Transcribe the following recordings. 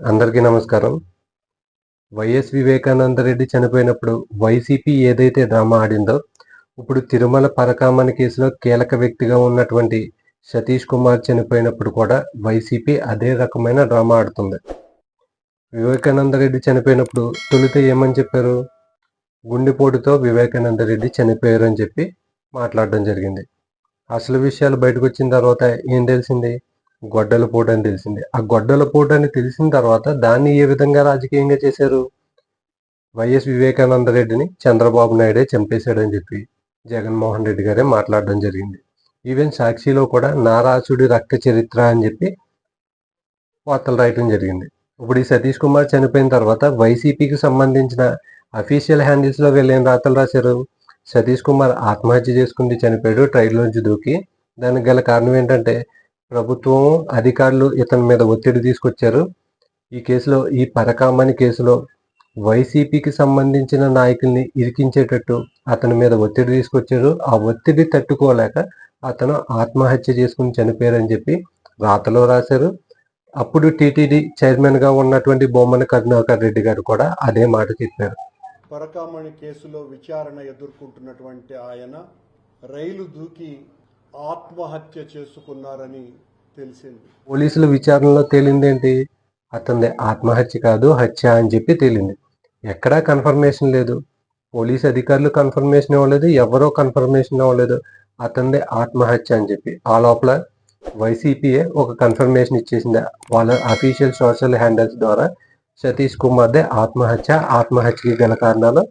అందరికీ నమస్కారం. వైఎస్ వివేకానంద రెడ్డి చనిపోయినప్పుడు వైసీపీ ఏదైతే డ్రామా ఆడిందో ఇప్పుడు తిరుమల పరకామణి కేసులో కీలక వ్యక్తిగా ఉన్నటువంటి సతీష్ కుమార్ చనిపోయినప్పుడు కూడా వైసీపీ అదే రకమైన డ్రామా ఆడుతుంది. వివేకానంద రెడ్డి చనిపోయినప్పుడు తొలుత ఏమని చెప్పారు? గుండెపోటుతో వివేకానంద రెడ్డి చనిపోయారు అని చెప్పి మాట్లాడడం జరిగింది. అసలు విషయాలు బయటకు వచ్చిన తర్వాత ఏం తెలిసింది? గొడ్డల పోటు అని తెలిసింది. ఆ గొడ్డల పోటు అని తెలిసిన తర్వాత దాన్ని ఏ విధంగా రాజకీయంగా చేశారు? వైఎస్ వివేకానంద రెడ్డిని చంద్రబాబు నాయుడే చంపేశాడని చెప్పి జగన్మోహన్ రెడ్డి గారే మాట్లాడడం జరిగింది. ఈవెన్ సాక్షిలో కూడా నారాసుడి రక్త చరిత్ర అని చెప్పి వార్తలు రాయటం జరిగింది. ఇప్పుడు ఈ సతీష్ కుమార్ చనిపోయిన తర్వాత వైసీపీకి సంబంధించిన అఫీషియల్ హ్యాండిల్స్లో వెళ్ళిన రాతలు రాశారు? సతీష్ కుమార్ ఆత్మహత్య చేసుకుంటూ చనిపోయాడు ట్రైన్లోంచి దూకి. దానికి గల కారణం ఏంటంటే ప్రభుత్వం అధికారులు ఇతని మీద ఒత్తిడి తీసుకొచ్చారు. ఈ కేసులో ఈ పరకామణి కేసులో వైసీపీకి సంబంధించిన నాయకుల్ని ఇరికించేటట్టు అతని మీద ఒత్తిడి తీసుకొచ్చారు. ఆ ఒత్తిడి తట్టుకోలేక అతను ఆత్మహత్య చేసుకుని చనిపోయారని చెప్పి రాతలో రాశారు. అప్పుడు టీటీడీ చైర్మన్గా ఉన్నటువంటి బొమ్మన కరుణాకర్ రెడ్డి గారు కూడా అదే మాట చెప్పారు. పరకామణి కేసులో విచారణ ఎదుర్కొంటున్నటువంటి ఆయన రైలు దూకి ఆత్మహత్య చేసుకున్నారని తెలిసింది. పోలీసుల విచారణలో తేలిందేంటి? అతనిది ఆత్మహత్య కాదు హత్య అని చెప్పి తేలింది. ఎక్కడా కన్ఫర్మేషన్ లేదు. పోలీస్ అధికారులు కన్ఫర్మేషన్ ఇవ్వలేదు ఎవరో కన్ఫర్మేషన్ ఇవ్వలేదు. అతనిది ఆత్మహత్య అని చెప్పి. ఆ లోపల వైసీపీఏ ఒక కన్ఫర్మేషన్ ఇచ్చేసింది. వాళ్ళ అఫీషియల్ సోషల్ హ్యాండిల్స్ ద్వారా సతీష్ కుమార్దే ఆత్మహత్య ఆత్మహత్యకి గల కారణాలు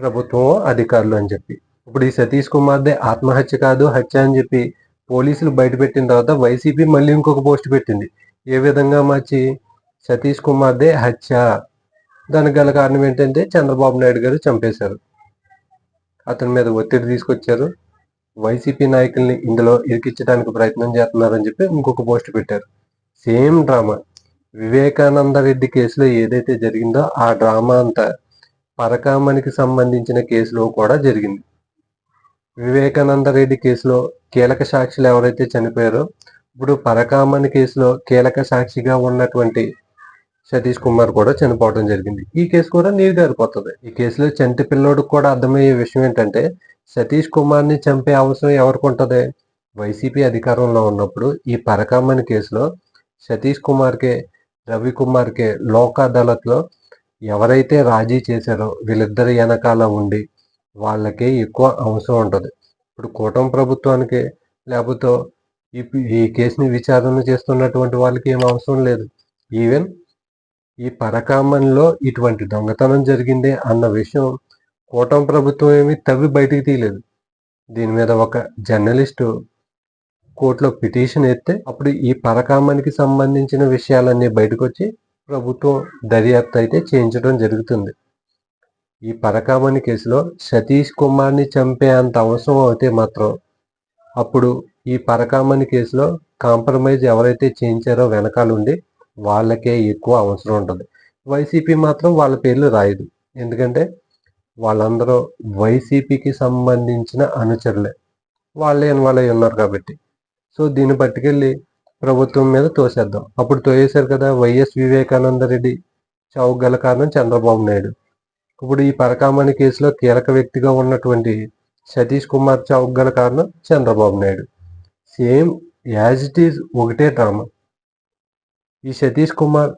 ప్రభుత్వం అధికారులు అని చెప్పి. ఇప్పుడు ఈ సతీష్ కుమార్దే ఆత్మహత్య కాదు హత్య అని చెప్పి పోలీసులు బయటపెట్టిన తర్వాత వైసీపీ మళ్ళీ ఇంకొక పోస్ట్ పెట్టింది. ఏ విధంగా మార్చి సతీష్ కుమార్దే హత్య? దానికి గల కారణం ఏంటంటే చంద్రబాబు నాయుడు గారు చంపేశారు. అతని మీద ఒత్తిడి తీసుకొచ్చారు. వైసీపీ నాయకుల్ని ఇందులో ఇరికించడానికి ప్రయత్నం చేస్తున్నారని చెప్పి ఇంకొక పోస్ట్ పెట్టారు. Same drama. వివేకానంద రెడ్డి కేసులో ఏదైతే జరిగిందో ఆ డ్రామా అంతా పరకామణికి సంబంధించిన కేసులో కూడా జరిగింది. వివేకానంద రెడ్డి కేసులో కీలక సాక్షులు ఎవరైతే చనిపోయారో ఇప్పుడు పరకామణి కేసులో కీలక సాక్షిగా ఉన్నటువంటి సతీష్ కుమార్ కూడా చనిపోవడం జరిగింది. ఈ కేసు కూడా నీరు గారిపోతుంది ఈ కేసులో చంటి పిల్లోడికి కూడా అర్థమయ్యే విషయం ఏంటంటే సతీష్ కుమార్ని చంపే అవసరం ఎవరికి ఉంటుంది? వైసీపీ అధికారంలో ఉన్నప్పుడు ఈ పరకామణి కేసులో సతీష్ కుమార్కే రవి కుమార్కే లోక్ అదాలత్లో ఎవరైతే రాజీ చేశారో వీళ్ళిద్దరి వెనకాల ఉండి వాళ్ళకే ఎక్కువ అవసరం ఉంటుంది. ఇప్పుడు కూటమి ప్రభుత్వానికి లేకపోతే ఈ ఈ కేసుని విచారణ చేస్తున్నటువంటి వాళ్ళకి ఏం అవసరం లేదు. ఈవెన్ ఈ పరకామంలో ఇటువంటి దొంగతనం జరిగింది అన్న విషయం కూటమి ప్రభుత్వం ఏమి తవ్వి బయటికి తీయలేదు. దీని మీద ఒక జర్నలిస్టు కోర్టులో పిటిషన్ ఎత్తే అప్పుడు ఈ పరకామానికి సంబంధించిన విషయాలన్నీ బయటకు వచ్చి ప్రభుత్వం దర్యాప్తు అయితే చేయించడం జరుగుతుంది. ఈ పరకామణి కేసులో సతీష్ కుమార్ని చంపే అంత అవసరం అయితే మాత్రం. అప్పుడు ఈ పరకామణి కేసులో కాంప్రమైజ్ ఎవరైతే చేయించారో వెనకాలండి వాళ్ళకే ఎక్కువ అవసరం ఉంటుంది. వైసీపీ మాత్రం వాళ్ళ పేర్లు రాయదు. ఎందుకంటే వాళ్ళందరూ వైసీపీకి సంబంధించిన అనుచరులే. వాళ్ళే ఇన్వాల్వ్ అయి ఉన్నారు కాబట్టి. సో దీన్ని పట్టుకెళ్ళి ప్రభుత్వం మీద తోసేద్దాం. అప్పుడు తోయేశారు కదా వైఎస్ వివేకానంద రెడ్డి చౌక్ గల కారణం చంద్రబాబు నాయుడు. ఇప్పుడు ఈ పరకామణి కేసులో కీలక వ్యక్తిగా ఉన్నటువంటి సతీష్ కుమార్ చౌక్ గల కారణం Chandrababu Naidu. Same as it is ఒకటే డ్రామా. ఈ సతీష్ కుమార్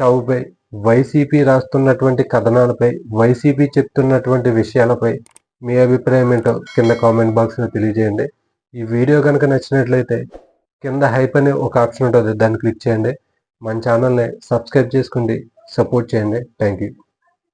చావుపై వైసీపీ రాస్తున్నటువంటి కథనాలపై వైసీపీ చెప్తున్నటువంటి విషయాలపై మీ అభిప్రాయం ఏంటో కింద కామెంట్ బాక్స్లో తెలియజేయండి. ఈ వీడియో కనుక నచ్చినట్లయితే కింద హైప్ అనే ఒక ఆప్షన్ ఉంటుంది దాన్ని క్లిక్ చేయండి. మన ఛానల్ని సబ్స్క్రైబ్ చేసుకోండి సపోర్ట్ చేయండి. Thank you.